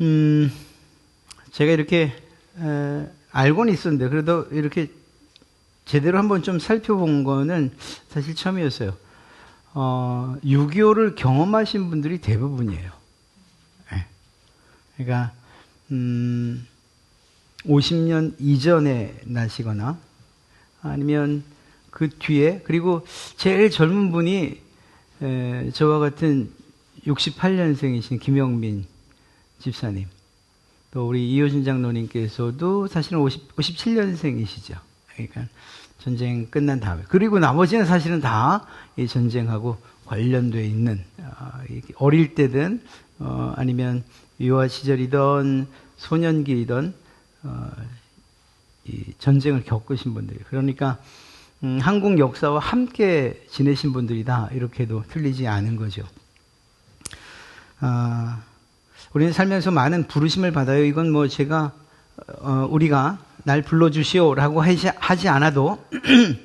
음, 제가 이렇게 에, 알고는 있었는데 그래도 이렇게 제대로 한번 좀 살펴본 거는 사실 처음이었어요. 어, 6.25를 경험하신 분들이 대부분이에요. 네. 그러니까, 음, 50년 이전에 나시거나 아니면 그 뒤에 그리고 제일 젊은 분이 에, 저와 같은 68년생이신 김영민 집사님 또 우리 이효진 장로님께서도 사실은 50, 57년생이시죠. 그러니까 전쟁 끝난 다음에 그리고 나머지는 사실은 다 이 전쟁하고 관련돼 있는 어, 어릴 때든 어, 아니면 유아 시절이던 소년기이던 어, 이 전쟁을 겪으신 분들이 그러니까 음, 한국 역사와 함께 지내신 분들이다 이렇게도 틀리지 않은 거죠. 아, 우리는 살면서 많은 부르심을 받아요. 이건 뭐 제가 어, 우리가 날 불러주시오라고 하지, 않아도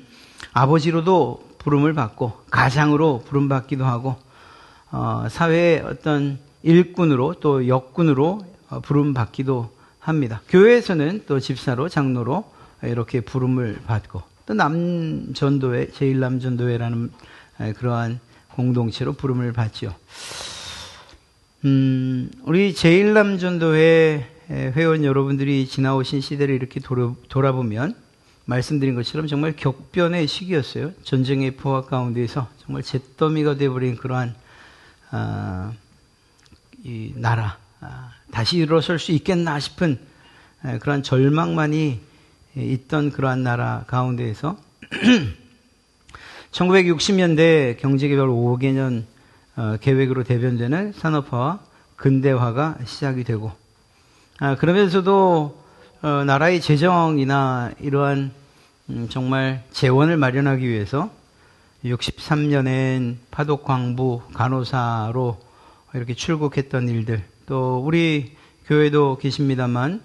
아버지로도 부름을 받고 가장으로 부름 받기도 하고 어, 사회의 어떤 일꾼으로 또 역군으로 어, 부름 받기도 합니다. 교회에서는 또 집사로 장로로 이렇게 부름을 받고 또 남전도회 제일남전도회라는 그러한 공동체로 부름을 받죠. 음, 우리 제일남전도회 회원 여러분들이 지나오신 시대를 이렇게 돌아, 보면 말씀드린 것처럼 정말 격변의 시기였어요. 전쟁의 포화 가운데서 정말 잿더미가 되어버린 그러한 아, 이 나라 아, 다시 일어설 수 있겠나 싶은 그러한 절망만이 있던 그러한 나라 가운데에서 1960년대 경제개발 5개년 어, 계획으로 대변되는 산업화와 근대화가 시작이 되고 아, 그러면서도 어, 나라의 재정이나 이러한 음, 정말 재원을 마련하기 위해서 63년엔 파독광부 간호사로 이렇게 출국했던 일들 또 우리 교회도 계십니다만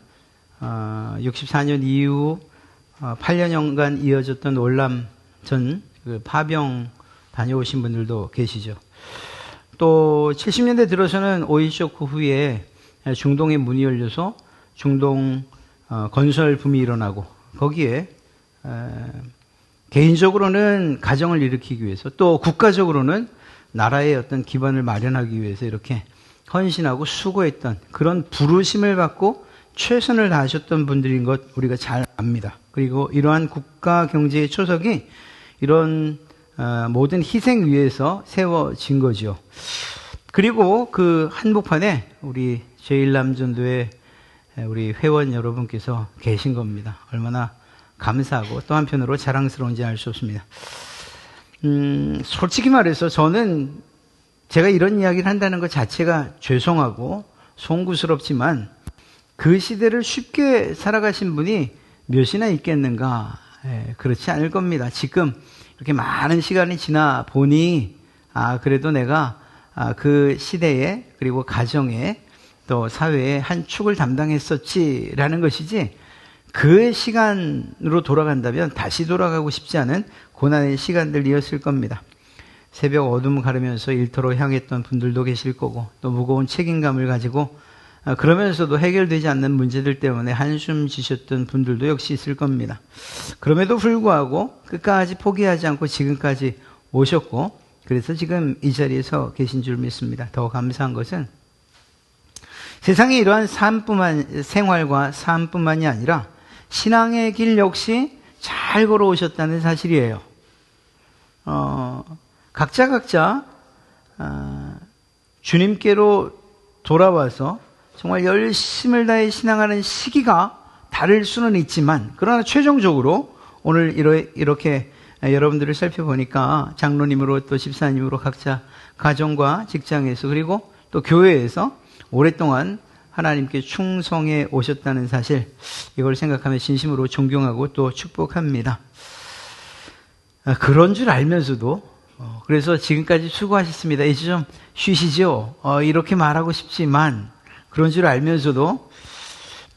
어, 64년 이후 어, 8년간 이어졌던 월남 전 그 파병 다녀오신 분들도 계시죠. 또 70년대 들어서는 오일 쇼크 후에 중동의 문이 열려서 중동 어, 건설 붐이 일어나고 거기에 개인적으로는 가정을 일으키기 위해서 또 국가적으로는 나라의 어떤 기반을 마련하기 위해서 이렇게 헌신하고 수고했던 그런 부르심을 받고 최선을 다하셨던 분들인 것 우리가 잘 압니다. 그리고 이러한 국가 경제의 초석이 이런 어, 모든 희생 위에서 세워진 거죠. 그리고 그 한복판에 우리 제1남전도의 우리 회원 여러분께서 계신 겁니다. 얼마나 감사하고 또 한편으로 자랑스러운지 알 수 없습니다. 음, 솔직히 말해서 저는 제가 이런 이야기를 한다는 것 자체가 죄송하고 송구스럽지만 그 시대를 쉽게 살아가신 분이 몇이나 있겠는가? 예, 그렇지 않을 겁니다. 지금 이렇게 많은 시간이 지나 보니 아 그래도 내가 아, 그 시대에 그리고 가정에 또 사회의 한 축을 담당했었지라는 것이지 그 시간으로 돌아간다면 다시 돌아가고 싶지 않은 고난의 시간들이었을 겁니다. 새벽 어둠 가르면서 일터로 향했던 분들도 계실 거고 또 무거운 책임감을 가지고 어, 그러면서도 해결되지 않는 문제들 때문에 한숨 지셨던 분들도 역시 있을 겁니다. 그럼에도 불구하고 끝까지 포기하지 않고 지금까지 오셨고 그래서 지금 이 자리에서 계신 줄 믿습니다. 더 감사한 것은 세상에 이러한 삶뿐만, 생활과 삶뿐만이 아니라 신앙의 길 역시 잘 걸어오셨다는 사실이에요. 어, 각자 각자, 어, 주님께로 돌아와서 정말 열심을 다해 신앙하는 시기가 다를 수는 있지만, 그러나 최종적으로 오늘 이렇게 여러분들을 살펴보니까 장로님으로 또 집사님으로 각자 가정과 직장에서 그리고 또 교회에서 오랫동안 하나님께 충성해 오셨다는 사실, 이걸 생각하면 진심으로 존경하고 또 축복합니다. 아, 그런 줄 알면서도, 어, 그래서 지금까지 수고하셨습니다. 이제 좀 쉬시죠. 어, 이렇게 말하고 싶지만, 그런 줄 알면서도,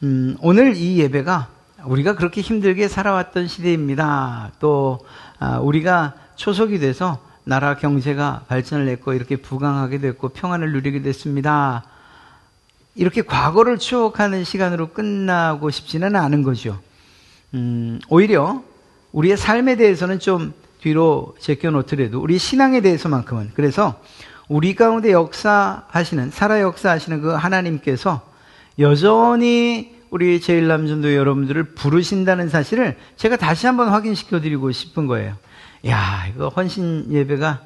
음, 오늘 이 예배가 우리가 그렇게 힘들게 살아왔던 시대입니다. 또, 아, 우리가 초석이 돼서 나라 경제가 발전을 했고, 이렇게 부강하게 됐고, 평안을 누리게 됐습니다. 이렇게 과거를 추억하는 시간으로 끝나고 싶지는 않은 거죠. 음, 오히려 우리의 삶에 대해서는 좀 뒤로 제껴놓더라도 우리 신앙에 대해서만큼은 그래서 우리 가운데 역사하시는 살아 역사하시는 그 하나님께서 여전히 우리 제일남전도 여러분들을 부르신다는 사실을 제가 다시 한번 확인시켜 드리고 싶은 거예요. 야, 이거 헌신 예배가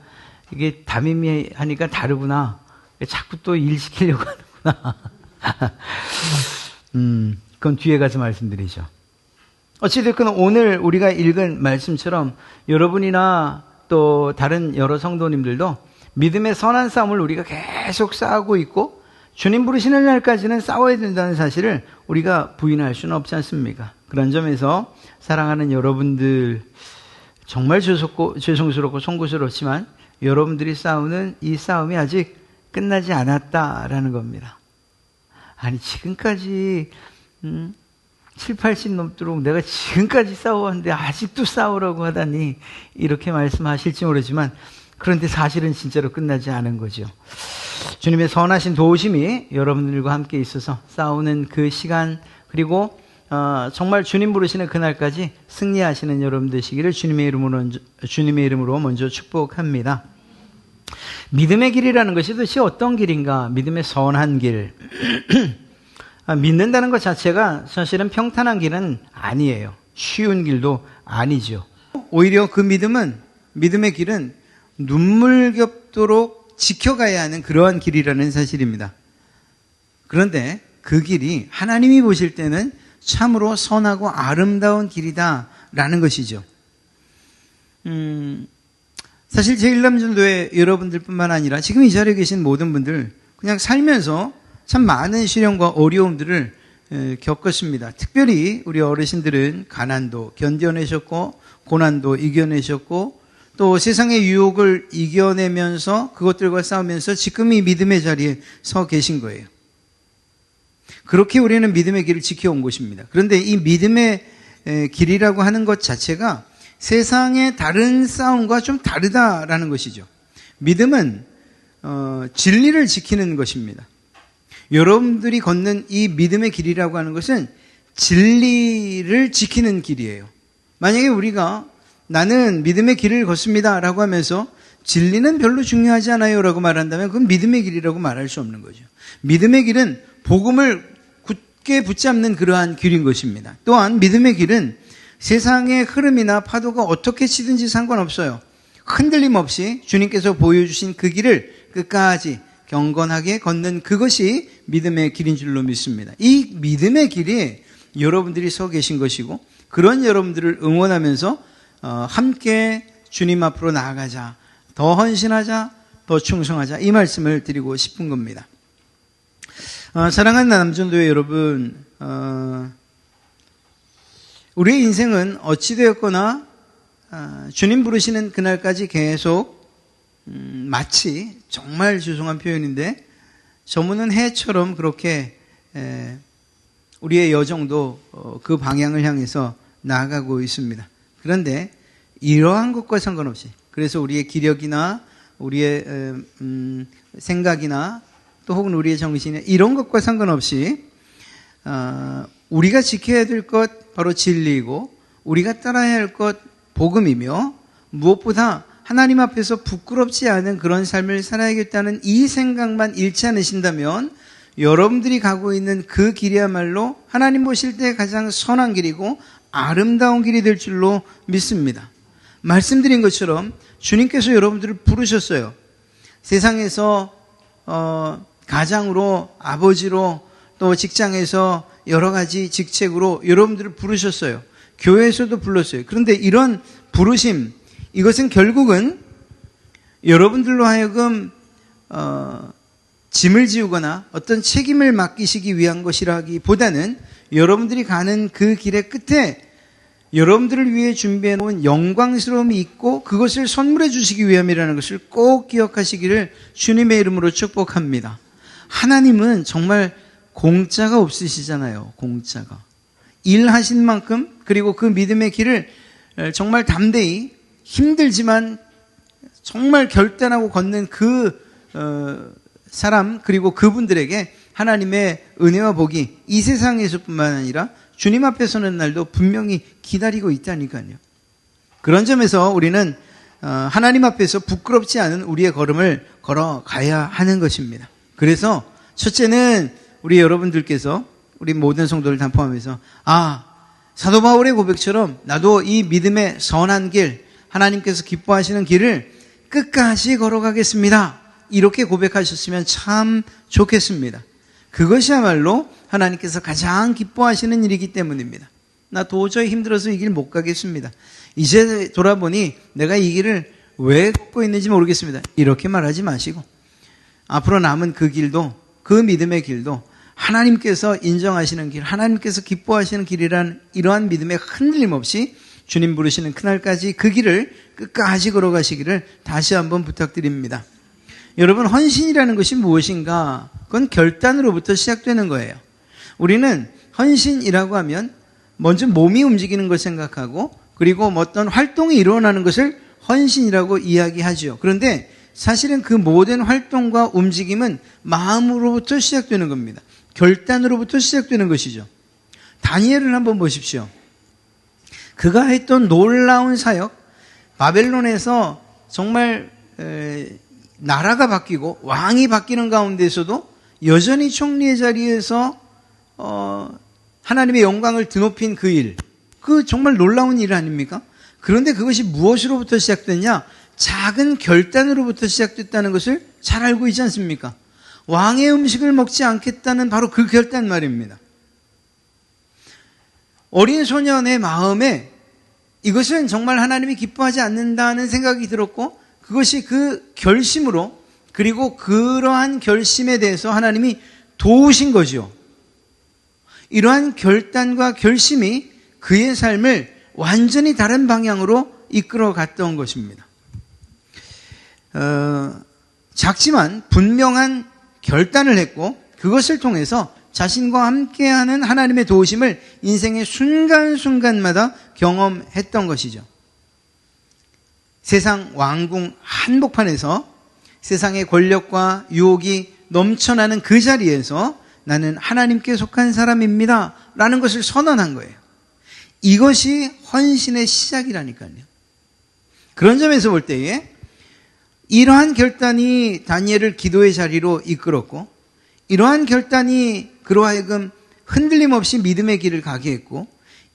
이게 담임이 하니까 다르구나. 자꾸 또 일 시키려고 하는구나. 음, 그건 뒤에 가서 말씀드리죠. 어찌됐건 오늘 우리가 읽은 말씀처럼 여러분이나 또 다른 여러 성도님들도 믿음의 선한 싸움을 우리가 계속 싸우고 있고 주님 부르시는 날까지는 싸워야 된다는 사실을 우리가 부인할 수는 없지 않습니까? 그런 점에서 사랑하는 여러분들 정말 죄송고, 죄송스럽고 송구스럽지만 여러분들이 싸우는 이 싸움이 아직 끝나지 않았다라는 겁니다. 아니 지금까지 음, 7, 80 넘도록 내가 지금까지 싸워왔는데 아직도 싸우라고 하다니 이렇게 말씀하실지 모르지만 그런데 사실은 진짜로 끝나지 않은 거죠. 주님의 선하신 도우심이 여러분들과 함께 있어서 싸우는 그 시간 그리고 어, 정말 주님 부르시는 그날까지 승리하시는 여러분 되시기를 주님의 이름으로 주님의 이름으로 먼저 축복합니다. 믿음의 길이라는 것이 도대체 어떤 길인가? 믿음의 선한 길. 아, 믿는다는 것 자체가 사실은 평탄한 길은 아니에요. 쉬운 길도 아니죠. 오히려 그 믿음은, 믿음의 길은 눈물겹도록 지켜가야 하는 그러한 길이라는 사실입니다. 그런데 그 길이 하나님이 보실 때는 참으로 선하고 아름다운 길이다라는 것이죠. 음, 사실 제1남전도의 여러분들뿐만 아니라 지금 이 자리에 계신 모든 분들 그냥 살면서 참 많은 시련과 어려움들을 겪었습니다. 특별히 우리 어르신들은 가난도 견뎌내셨고 고난도 이겨내셨고 또 세상의 유혹을 이겨내면서 그것들과 싸우면서 지금 이 믿음의 자리에 서 계신 거예요. 그렇게 우리는 믿음의 길을 지켜온 것입니다. 그런데 이 믿음의 길이라고 하는 것 자체가 세상의 다른 싸움과 좀 다르다라는 것이죠. 믿음은 어, 진리를 지키는 것입니다. 여러분들이 걷는 이 믿음의 길이라고 하는 것은 진리를 지키는 길이에요. 만약에 우리가 나는 믿음의 길을 걷습니다 라고 하면서 진리는 별로 중요하지 않아요 라고 말한다면 그건 믿음의 길이라고 말할 수 없는 거죠. 믿음의 길은 복음을 굳게 붙잡는 그러한 길인 것입니다. 또한 믿음의 길은 세상의 흐름이나 파도가 어떻게 치든지 상관없어요. 흔들림 없이 주님께서 보여주신 그 길을 끝까지 경건하게 걷는 그것이 믿음의 길인 줄로 믿습니다. 이 믿음의 길이 여러분들이 서 계신 것이고 그런 여러분들을 응원하면서 어, 함께 주님 앞으로 나아가자, 더 헌신하자, 더 충성하자 이 말씀을 드리고 싶은 겁니다. 어, 사랑하는 남전도의 여러분, 어, 우리의 인생은 어찌되었거나 주님 부르시는 그날까지 계속 음, 마치 정말 죄송한 표현인데 저문은 해처럼 그렇게 우리의 여정도 그 방향을 향해서 나아가고 있습니다. 그런데 이러한 것과 상관없이 그래서 우리의 기력이나 우리의 음, 생각이나 또 혹은 우리의 정신이 이런 것과 상관없이 어, 우리가 지켜야 될 것 바로 진리이고 우리가 따라야 할 것 복음이며 무엇보다 하나님 앞에서 부끄럽지 않은 그런 삶을 살아야겠다는 이 생각만 잃지 않으신다면 여러분들이 가고 있는 그 길이야말로 하나님 보실 때 가장 선한 길이고 아름다운 길이 될 줄로 믿습니다. 말씀드린 것처럼 주님께서 여러분들을 부르셨어요. 세상에서 어, 가장으로 아버지로 또 직장에서 여러 가지 직책으로 여러분들을 부르셨어요. 교회에서도 불렀어요. 그런데 이런 부르심 이것은 결국은 여러분들로 하여금 어, 짐을 지우거나 어떤 책임을 맡기시기 위한 것이라기보다는 여러분들이 가는 그 길의 끝에 여러분들을 위해 준비해 놓은 영광스러움이 있고 그것을 선물해 주시기 위함이라는 것을 꼭 기억하시기를 주님의 이름으로 축복합니다. 하나님은 정말 공짜가 없으시잖아요. 공짜가. 일하신 만큼 그리고 그 믿음의 길을 정말 담대히 힘들지만 정말 결단하고 걷는 그 어, 사람 그리고 그분들에게 하나님의 은혜와 복이 이 세상에서뿐만 아니라 주님 앞에 서 는 날도 분명히 기다리고 있다니까요. 그런 점에서 우리는 어, 하나님 앞에서 부끄럽지 않은 우리의 걸음을 걸어가야 하는 것입니다. 그래서 첫째는 우리 여러분들께서 우리 모든 성도를 다 포함해서 아 사도 바울의 고백처럼 나도 이 믿음의 선한 길 하나님께서 기뻐하시는 길을 끝까지 걸어가겠습니다. 이렇게 고백하셨으면 참 좋겠습니다. 그것이야말로 하나님께서 가장 기뻐하시는 일이기 때문입니다. 나 도저히 힘들어서 이 길 못 가겠습니다. 이제 돌아보니 내가 이 길을 왜 걷고 있는지 모르겠습니다. 이렇게 말하지 마시고 앞으로 남은 그 길도 그 믿음의 길도 하나님께서 인정하시는 길, 하나님께서 기뻐하시는 길이란 이러한 믿음에 흔들림 없이 주님 부르시는 그날까지 그 길을 끝까지 걸어가시기를 다시 한번 부탁드립니다. 여러분, 헌신이라는 것이 무엇인가? 그건 결단으로부터 시작되는 거예요. 우리는 헌신이라고 하면 먼저 몸이 움직이는 걸 생각하고 그리고 뭐 어떤 활동이 일어나는 것을 헌신이라고 이야기하죠. 그런데 사실은 그 모든 활동과 움직임은 마음으로부터 시작되는 겁니다. 결단으로부터 시작되는 것이죠. 다니엘을 한번 보십시오. 그가 했던 놀라운 사역, 바벨론에서 정말 에, 나라가 바뀌고 왕이 바뀌는 가운데서도 여전히 총리의 자리에서 어, 하나님의 영광을 드높인 그 일, 그 정말 놀라운 일 아닙니까? 그런데 그것이 무엇으로부터 시작됐냐? 작은 결단으로부터 시작됐다는 것을 잘 알고 있지 않습니까? 왕의 음식을 먹지 않겠다는 바로 그 결단 말입니다. 어린 소년의 마음에 이것은 정말 하나님이 기뻐하지 않는다는 생각이 들었고 그것이 그 결심으로 그리고 그러한 결심에 대해서 하나님이 도우신 거죠. 이러한 결단과 결심이 그의 삶을 완전히 다른 방향으로 이끌어 갔던 것입니다. 어, 작지만 분명한 결단을 했고 그것을 통해서 자신과 함께하는 하나님의 도우심을 인생의 순간순간마다 경험했던 것이죠. 세상 왕궁 한복판에서 세상의 권력과 유혹이 넘쳐나는 그 자리에서 나는 하나님께 속한 사람입니다. 라는 것을 선언한 거예요. 이것이 헌신의 시작이라니까요. 그런 점에서 볼 때에 이러한 결단이 다니엘을 기도의 자리로 이끌었고 이러한 결단이 그로 하여금 흔들림 없이 믿음의 길을 가게 했고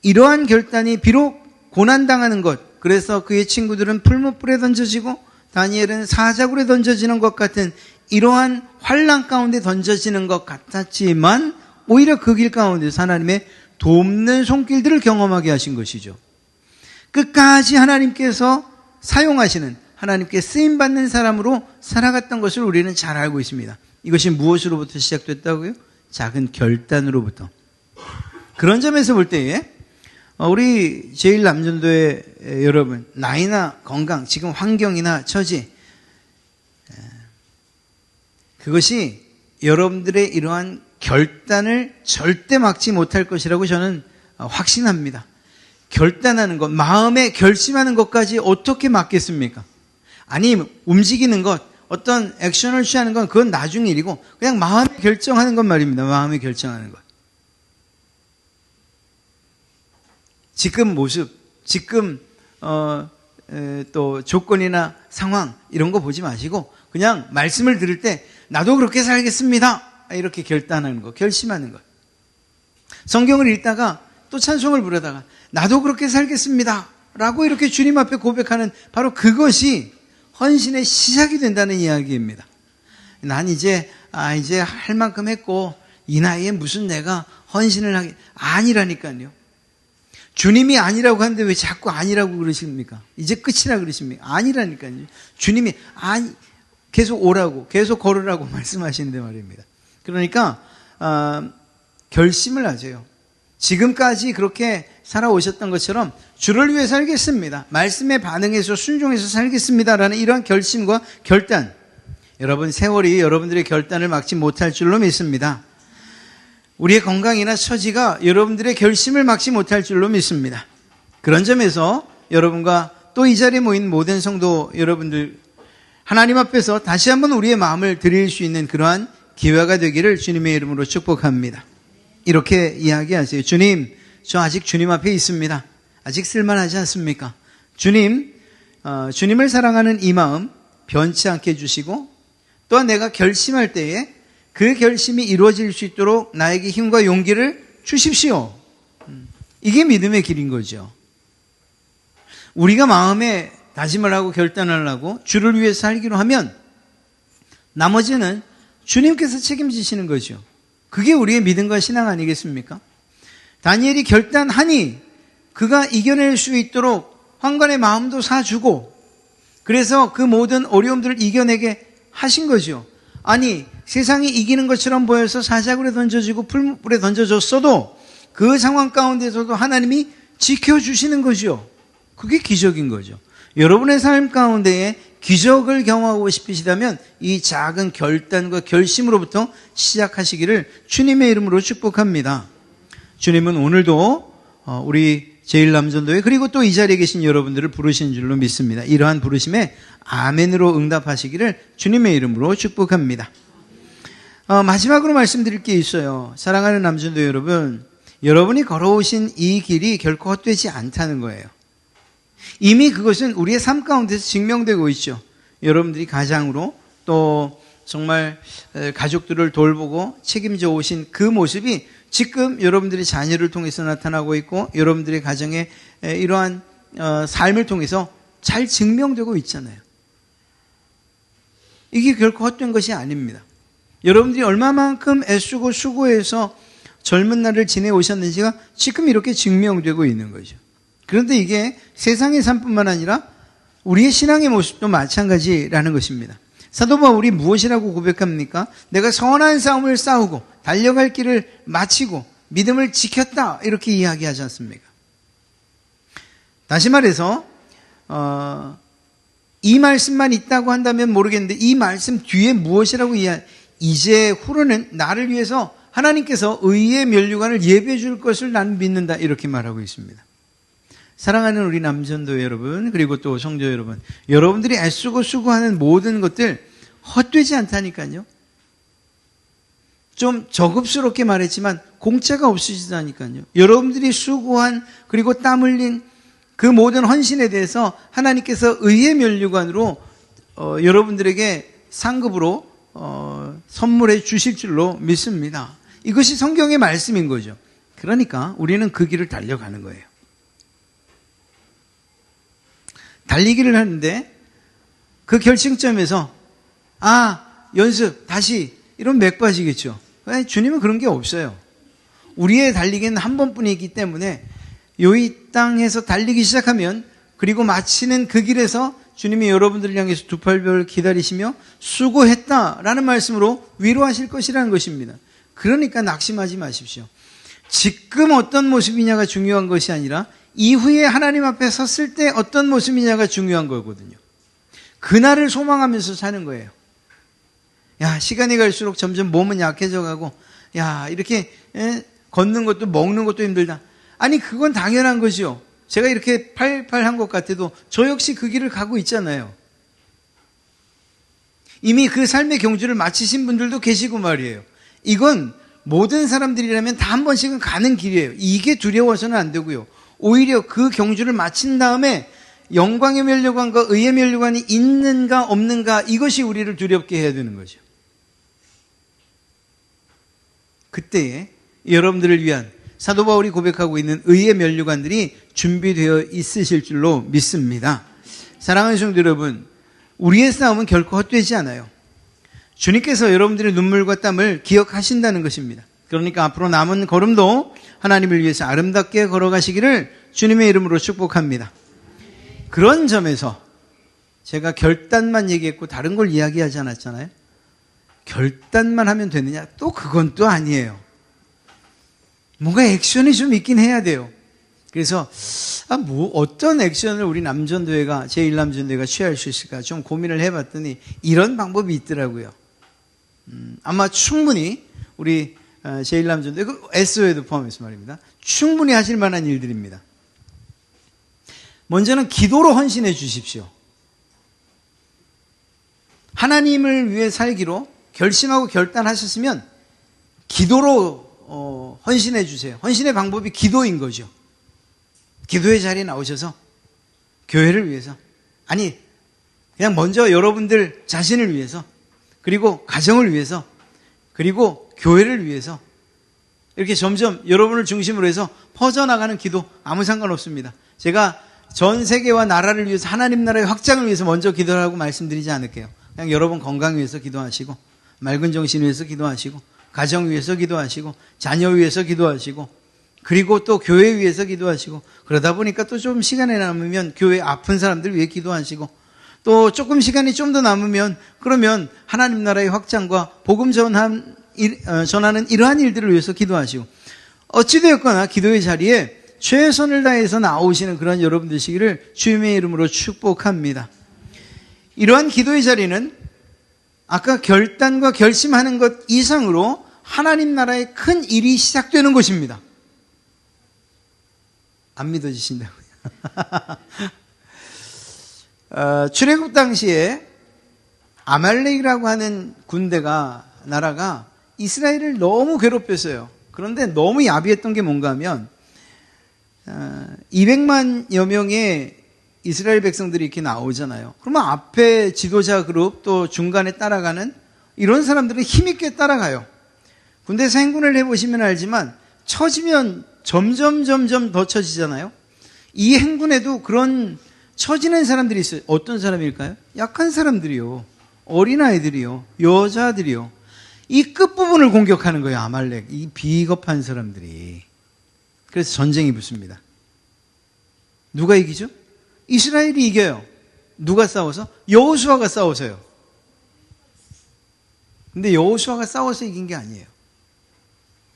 이러한 결단이 비록 고난당하는 것 그래서 그의 친구들은 풀무불에 던져지고 다니엘은 사자굴에 던져지는 것 같은 이러한 환란 가운데 던져지는 것 같았지만 오히려 그 길 가운데서 하나님의 돕는 손길들을 경험하게 하신 것이죠. 끝까지 하나님께서 사용하시는 하나님께 쓰임 받는 사람으로 살아갔던 것을 우리는 잘 알고 있습니다. 이것이 무엇으로부터 시작됐다고요? 작은 결단으로부터. 그런 점에서 볼 때에 어, 우리 제일 남전도의 여러분 나이나 건강, 지금 환경이나 처지 그것이 여러분들의 이러한 결단을 절대 막지 못할 것이라고 저는 어, 확신합니다. 결단하는 것, 마음에 결심하는 것까지 어떻게 막겠습니까? 아니, 움직이는 것, 어떤 액션을 취하는 건 그건 나중 일이고, 그냥 마음에 결정하는 것 말입니다. 마음에 결정하는 것. 지금 모습, 지금, 어, 에, 또 조건이나 상황, 이런 거 보지 마시고, 그냥 말씀을 들을 때, 나도 그렇게 살겠습니다. 이렇게 결단하는 거, 결심하는 것. 성경을 읽다가 또 찬송을 부르다가 나도 그렇게 살겠습니다. 라고 이렇게 주님 앞에 고백하는 바로 그것이 헌신의 시작이 된다는 이야기입니다. 난 이제, 아, 이제 할 만큼 했고, 이 나이에 무슨 내가 헌신을 하기, 아니라니까요. 주님이 아니라고 하는데 왜 자꾸 아니라고 그러십니까? 이제 끝이라 그러십니까? 아니라니까요. 주님이, 아니, 계속 오라고, 계속 걸으라고 말씀하시는데 말입니다. 그러니까 어, 결심을 하세요. 지금까지 그렇게 살아오셨던 것처럼 주를 위해 살겠습니다. 말씀에 반응해서 순종해서 살겠습니다라는 이러한 결심과 결단. 여러분 세월이 여러분들의 결단을 막지 못할 줄로 믿습니다. 우리의 건강이나 처지가 여러분들의 결심을 막지 못할 줄로 믿습니다. 그런 점에서 여러분과 또 이 자리에 모인 모든 성도 여러분들 하나님 앞에서 다시 한번 우리의 마음을 드릴 수 있는 그러한 기회가 되기를 주님의 이름으로 축복합니다. 이렇게 이야기하세요. 주님, 저 아직 주님 앞에 있습니다. 아직 쓸만하지 않습니까? 주님, 어, 주님을 사랑하는 이 마음 변치 않게 해주시고 또한 내가 결심할 때에 그 결심이 이루어질 수 있도록 나에게 힘과 용기를 주십시오. 음, 이게 믿음의 길인 거죠. 우리가 마음에 다짐을 하고 결단을 하고 주를 위해 살기로 하면 나머지는 주님께서 책임지시는 거죠. 그게 우리의 믿음과 신앙 아니겠습니까? 다니엘이 결단하니 그가 이겨낼 수 있도록 황관의 마음도 사주고 그래서 그 모든 어려움들을 이겨내게 하신 거죠. 아니 세상이 이기는 것처럼 보여서 사자굴에 던져지고 풀물에 던져졌어도 그 상황 가운데서도 하나님이 지켜주시는 거죠. 그게 기적인 거죠. 여러분의 삶 가운데에 기적을 경험하고 싶으시다면 이 작은 결단과 결심으로부터 시작하시기를 주님의 이름으로 축복합니다. 주님은 오늘도 어, 우리 제일남전도회 그리고 또 이 자리에 계신 여러분들을 부르신 줄로 믿습니다. 이러한 부르심에 아멘으로 응답하시기를 주님의 이름으로 축복합니다. 어, 마지막으로 말씀드릴 게 있어요. 사랑하는 남전도 여러분, 여러분이 걸어오신 이 길이 결코 헛되지 않다는 거예요. 이미 그것은 우리의 삶 가운데서 증명되고 있죠. 여러분들이 가장으로 또 정말 가족들을 돌보고 책임져 오신 그 모습이 지금 여러분들의 자녀를 통해서 나타나고 있고 여러분들의 가정의 이러한 어, 삶을 통해서 잘 증명되고 있잖아요. 이게 결코 헛된 것이 아닙니다. 여러분들이 얼마만큼 애쓰고 수고해서 젊은 날을 지내오셨는지가 지금 이렇게 증명되고 있는 거죠. 그런데 이게 세상의 삶뿐만 아니라 우리의 신앙의 모습도 마찬가지라는 것입니다. 사도 바울이 무엇이라고 고백합니까? 내가 선한 싸움을 싸우고 달려갈 길을 마치고 믿음을 지켰다 이렇게 이야기하지 않습니까? 다시 말해서 어, 이 말씀만 있다고 한다면 모르겠는데 이 말씀 뒤에 무엇이라고 이야 이제 후로는 나를 위해서 하나님께서 의의 면류관을 예배해 줄 것을 나는 믿는다 이렇게 말하고 있습니다. 사랑하는 우리 남전도 여러분, 그리고 또 성도 여러분, 여러분들이 애쓰고 수고하는 모든 것들 헛되지 않다니까요. 좀 저급스럽게 말했지만 공짜가 없으시다니까요. 여러분들이 수고한 그리고 땀 흘린 그 모든 헌신에 대해서 하나님께서 의의 면류관으로 어, 여러분들에게 상급으로 어, 선물해 주실 줄로 믿습니다. 이것이 성경의 말씀인 거죠. 그러니까 우리는 그 길을 달려가는 거예요. 달리기를 하는데 그 결승점에서 아 연습 다시 이런 맥 빠지겠죠. 주님은 그런 게 없어요. 우리의 달리기는 한 번뿐이기 때문에 이 땅에서 달리기 시작하면 그리고 마치는 그 길에서 주님이 여러분들을 향해서 두 팔별 기다리시며 수고했다라는 말씀으로 위로하실 것이라는 것입니다. 그러니까 낙심하지 마십시오. 지금 어떤 모습이냐가 중요한 것이 아니라 이후에 하나님 앞에 섰을 때 어떤 모습이냐가 중요한 거거든요. 그날을 소망하면서 사는 거예요. 야, 시간이 갈수록 점점 몸은 약해져 가고, 야, 이렇게, 에? 걷는 것도 먹는 것도 힘들다. 아니, 그건 당연한 거죠. 제가 이렇게 팔팔한 것 같아도 저 역시 그 길을 가고 있잖아요. 이미 그 삶의 경주를 마치신 분들도 계시고 말이에요. 이건 모든 사람들이라면 다 한 번씩은 가는 길이에요. 이게 두려워서는 안 되고요. 오히려 그 경주를 마친 다음에 영광의 멸류관과 의의 멸류관이 있는가 없는가 이것이 우리를 두렵게 해야 되는 거죠. 그때에 여러분들을 위한 사도 바울이 고백하고 있는 의의 멸류관들이 준비되어 있으실 줄로 믿습니다. 사랑하는 성도 여러분, 우리의 싸움은 결코 헛되지 않아요. 주님께서 여러분들의 눈물과 땀을 기억하신다는 것입니다. 그러니까 앞으로 남은 걸음도 하나님을 위해서 아름답게 걸어가시기를 주님의 이름으로 축복합니다. 그런 점에서 제가 결단만 얘기했고 다른 걸 이야기하지 않았잖아요. 결단만 하면 되느냐? 또 그건 또 아니에요. 뭔가 액션이 좀 있긴 해야 돼요. 그래서 아, 뭐 어떤 액션을 우리 남전도회가 제1남전도회가 취할 수 있을까 좀 고민을 해봤더니 이런 방법이 있더라고요. 음, 아마 충분히 우리 어, 제1남전도회 그 SO에도 포함해서 말입니다. 충분히 하실 만한 일들입니다. 먼저는 기도로 헌신해 주십시오. 하나님을 위해 살기로 결심하고 결단하셨으면 기도로 어, 헌신해 주세요. 헌신의 방법이 기도인 거죠. 기도의 자리에 나오셔서 교회를 위해서 아니 그냥 먼저 여러분들 자신을 위해서 그리고 가정을 위해서 그리고 교회를 위해서 이렇게 점점 여러분을 중심으로 해서 퍼져나가는 기도 아무 상관없습니다. 제가 전 세계와 나라를 위해서 하나님 나라의 확장을 위해서 먼저 기도하라고 말씀드리지 않을게요. 그냥 여러분 건강 위해서 기도하시고 맑은 정신 위해서 기도하시고 가정 위해서 기도하시고 자녀 위해서 기도하시고 그리고 또 교회 위해서 기도하시고 그러다 보니까 또 좀 시간이 남으면 교회 아픈 사람들 위해 기도하시고 또 조금 시간이 좀 더 남으면 그러면 하나님 나라의 확장과 복음 전한 어, 전하는 이러한 일들을 위해서 기도하시고 어찌되었거나 기도의 자리에 최선을 다해서 나오시는 그런 여러분 되시기를 주님의 이름으로 축복합니다. 이러한 기도의 자리는 아까 결단과 결심하는 것 이상으로 하나님 나라의 큰 일이 시작되는 곳입니다. 안 믿어지신다고요? 어, 출애굽 당시에 아말렉이라고 하는 군대가 나라가 이스라엘을 너무 괴롭혔어요. 그런데 너무 야비했던 게 뭔가 하면 200만여 어, 명의 이스라엘 백성들이 이렇게 나오잖아요. 그러면 앞에 지도자 그룹 또 중간에 따라가는 이런 사람들은 힘있게 따라가요. 군대에서 행군을 해보시면 알지만 처지면 점점 점점 더 처지잖아요. 이 행군에도 그런 처지는 사람들이 있어요. 어떤 사람일까요? 약한 사람들이요. 어린아이들이요. 여자들이요. 이 끝부분을 공격하는 거예요. 아말렉. 이 비겁한 사람들이. 그래서 전쟁이 붙습니다. 누가 이기죠? 이스라엘이 이겨요. 누가 싸워서? 여호수아가 싸워서요. 근데 여호수아가 싸워서 이긴 게 아니에요.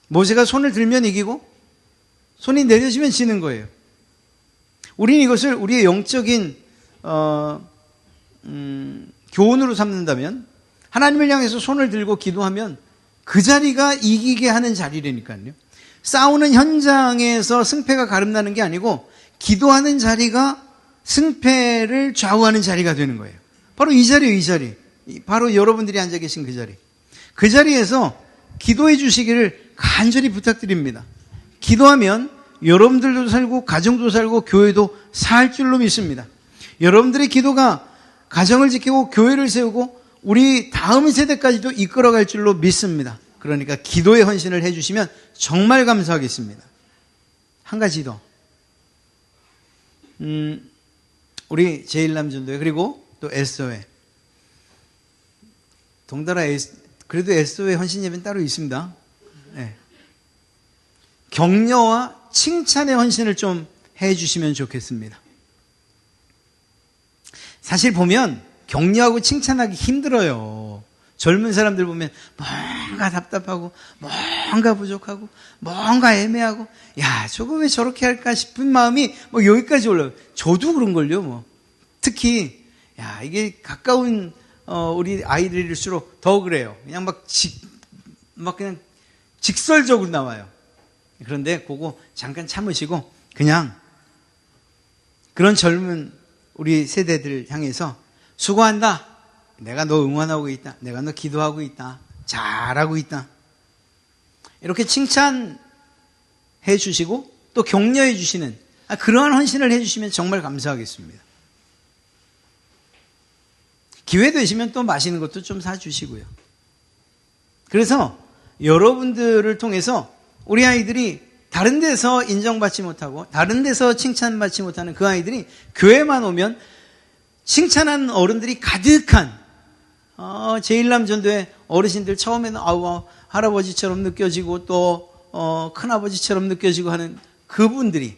모세가 손을 들면 이기고 손이 내려지면 지는 거예요. 우리는 이것을 우리의 영적인 어, 음, 교훈으로 삼는다면 하나님을 향해서 손을 들고 기도하면 그 자리가 이기게 하는 자리라니까요. 싸우는 현장에서 승패가 가름나는 게 아니고 기도하는 자리가 승패를 좌우하는 자리가 되는 거예요. 바로 이 자리예요, 이 자리. 바로 여러분들이 앉아 계신 그 자리. 그 자리에서 기도해 주시기를 간절히 부탁드립니다. 기도하면 여러분들도 살고 가정도 살고 교회도 살 줄로 믿습니다. 여러분들의 기도가 가정을 지키고 교회를 세우고 우리 다음 세대까지도 이끌어갈 줄로 믿습니다. 그러니까 기도의 헌신을 해주시면 정말 감사하겠습니다. 한 가지 더. 음, 우리 제1남전도회 그리고 또 에스더회. 동달아 에스, 그래도 에스더회 헌신 예배는 따로 있습니다. 네. 격려와 칭찬의 헌신을 좀 해주시면 좋겠습니다. 사실 보면 격려하고 칭찬하기 힘들어요. 젊은 사람들 보면 뭔가 답답하고 뭔가 부족하고 뭔가 애매하고 야 저거 왜 저렇게 할까 싶은 마음이 뭐 여기까지 올라요. 저도 그런 걸요. 뭐 특히 야 이게 가까운 어, 우리 아이들일수록 더 그래요. 그냥 막 직, 막 그냥 직설적으로 나와요. 그런데 그거 잠깐 참으시고 그냥 그런 젊은 우리 세대들 향해서 수고한다. 내가 너 응원하고 있다. 내가 너 기도하고 있다. 잘하고 있다. 이렇게 칭찬해 주시고 또 격려해 주시는 아, 그러한 헌신을 해 주시면 정말 감사하겠습니다. 기회 되시면 또 맛있는 것도 좀 사주시고요. 그래서 여러분들을 통해서 우리 아이들이 다른 데서 인정받지 못하고 다른 데서 칭찬받지 못하는 그 아이들이 교회만 오면 칭찬한 어른들이 가득한 어, 제1남 전도의 어르신들 처음에는 아우 할아버지처럼 느껴지고 또 어, 큰아버지처럼 느껴지고 하는 그분들이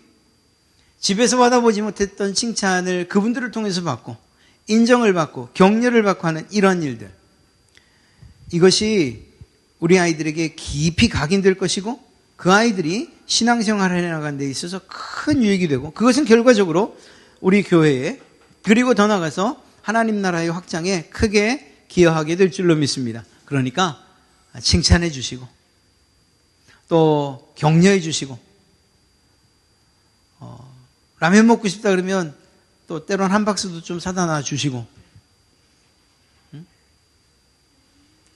집에서 받아보지 못했던 칭찬을 그분들을 통해서 받고 인정을 받고 격려를 받고 하는 이런 일들. 이것이 우리 아이들에게 깊이 각인될 것이고 그 아이들이 신앙생활을 해나가는 데 있어서 큰 유익이 되고 그것은 결과적으로 우리 교회에 그리고 더 나아가서 하나님 나라의 확장에 크게 기여하게 될 줄로 믿습니다. 그러니까 칭찬해 주시고 또 격려해 주시고 어, 라면 먹고 싶다 그러면 또 때론 한 박스도 좀 사다 놔 주시고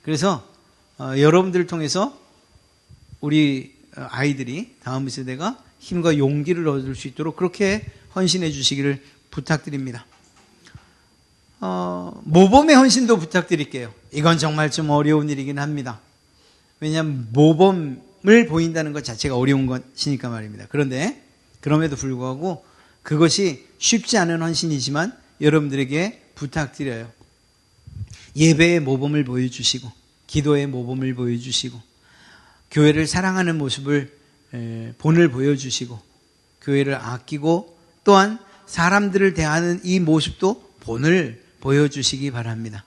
그래서 어, 여러분들을 통해서 우리 어, 아이들이 다음 세대가 힘과 용기를 얻을 수 있도록 그렇게 헌신해 주시기를 부탁드립니다. 어, 모범의 헌신도 부탁드릴게요. 이건 정말 좀 어려운 일이긴 합니다. 왜냐하면 모범을 보인다는 것 자체가 어려운 것이니까 말입니다. 그런데 그럼에도 불구하고 그것이 쉽지 않은 헌신이지만 여러분들에게 부탁드려요. 예배의 모범을 보여주시고, 기도의 모범을 보여주시고, 교회를 사랑하는 모습을 본을 보여주시고, 교회를 아끼고, 또한 사람들을 대하는 이 모습도 본을 보여주시기 바랍니다.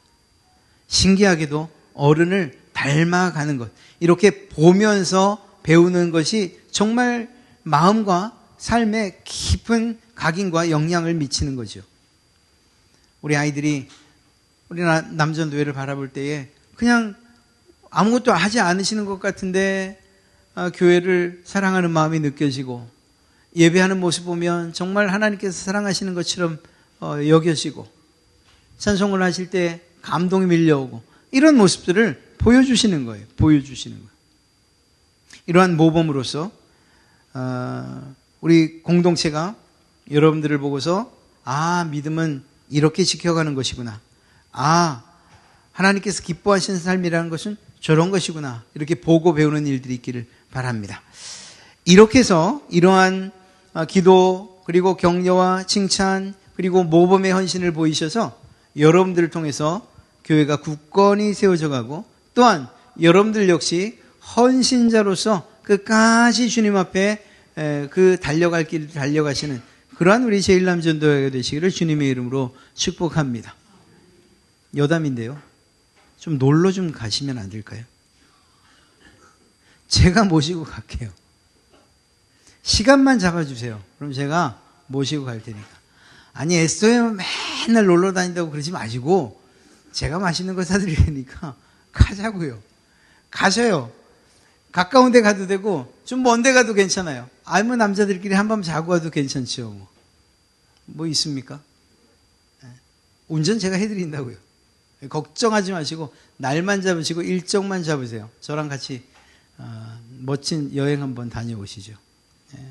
신기하게도 어른을 닮아가는 것, 이렇게 보면서 배우는 것이 정말 마음과 삶에 깊은 각인과 영향을 미치는 거죠. 우리 아이들이 우리 남전도회를 바라볼 때에 그냥 아무것도 하지 않으시는 것 같은데 아, 교회를 사랑하는 마음이 느껴지고 예배하는 모습 보면 정말 하나님께서 사랑하시는 것처럼 어, 여겨지고 찬송을 하실 때 감동이 밀려오고 이런 모습들을 보여주시는 거예요. 보여주시는 거예요. 이러한 모범으로서 어, 우리 공동체가 여러분들을 보고서 아 믿음은 이렇게 지켜가는 것이구나. 아 하나님께서 기뻐하시는 삶이라는 것은 저런 것이구나. 이렇게 보고 배우는 일들이 있기를 바랍니다. 이렇게 해서 이러한 어, 기도 그리고 격려와 칭찬 그리고 모범의 헌신을 보이셔서 여러분들을 통해서 교회가 굳건히 세워져 가고 또한 여러분들 역시 헌신자로서 끝까지 주님 앞에 그 달려갈 길을 달려가시는 그러한 우리 제일남전도회가 되시기를 주님의 이름으로 축복합니다. 여담인데요. 좀 놀러 좀 가시면 안 될까요? 제가 모시고 갈게요. 시간만 잡아주세요. 그럼 제가 모시고 갈 테니까. 아니, 애써요. 맨날 놀러 다닌다고 그러지 마시고, 제가 맛있는 거 사드릴 테니까 가자고요. 가셔요. 가까운 데 가도 되고, 좀 먼 데 가도 괜찮아요. 알면 남자들끼리 한밤 자고 와도 괜찮죠. 뭐, 뭐 있습니까? 네. 운전 제가 해드린다고요. 걱정하지 마시고, 날만 잡으시고, 일정만 잡으세요. 저랑 같이, 어, 멋진 여행 한번 다녀오시죠. 네.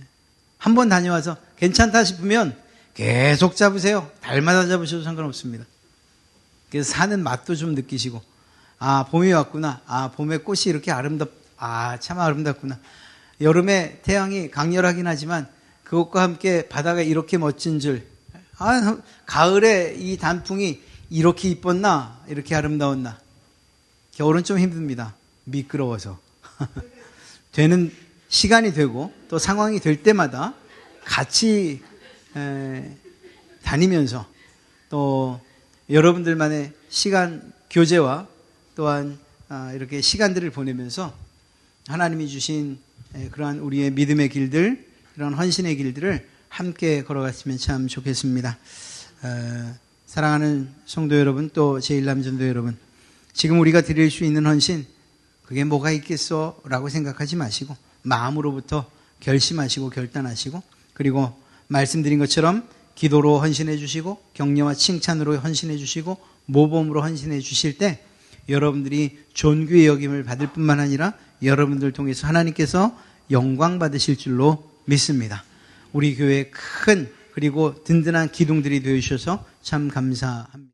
한번 다녀와서 괜찮다 싶으면 계속 잡으세요. 달마다 잡으셔도 상관없습니다. 그래서 사는 맛도 좀 느끼시고, 아, 봄이 왔구나. 아, 봄에 꽃이 이렇게 아름답, 아, 참 아름답구나. 여름에 태양이 강렬하긴 하지만 그것과 함께 바다가 이렇게 멋진 줄. 아, 가을에 이 단풍이 이렇게 이뻤나? 이렇게 아름다웠나? 겨울은 좀 힘듭니다. 미끄러워서. 되는 시간이 되고 또 상황이 될 때마다 같이 에, 다니면서 또 여러분들만의 시간 교제와 또한 아, 이렇게 시간들을 보내면서 하나님이 주신 그러한 우리의 믿음의 길들, 이런 헌신의 길들을 함께 걸어갔으면 참 좋겠습니다. 어, 사랑하는 성도 여러분, 또 제1남전도 여러분, 지금 우리가 드릴 수 있는 헌신, 그게 뭐가 있겠어? 라고 생각하지 마시고, 마음으로부터 결심하시고, 결단하시고, 그리고 말씀드린 것처럼 기도로 헌신해 주시고, 격려와 칭찬으로 헌신해 주시고, 모범으로 헌신해 주실 때, 여러분들이 존귀의 여김을 받을 뿐만 아니라 여러분들 통해서 하나님께서 영광 받으실 줄로 믿습니다. 우리 교회 큰 그리고 든든한 기둥들이 되어 주셔서 참 감사합니다.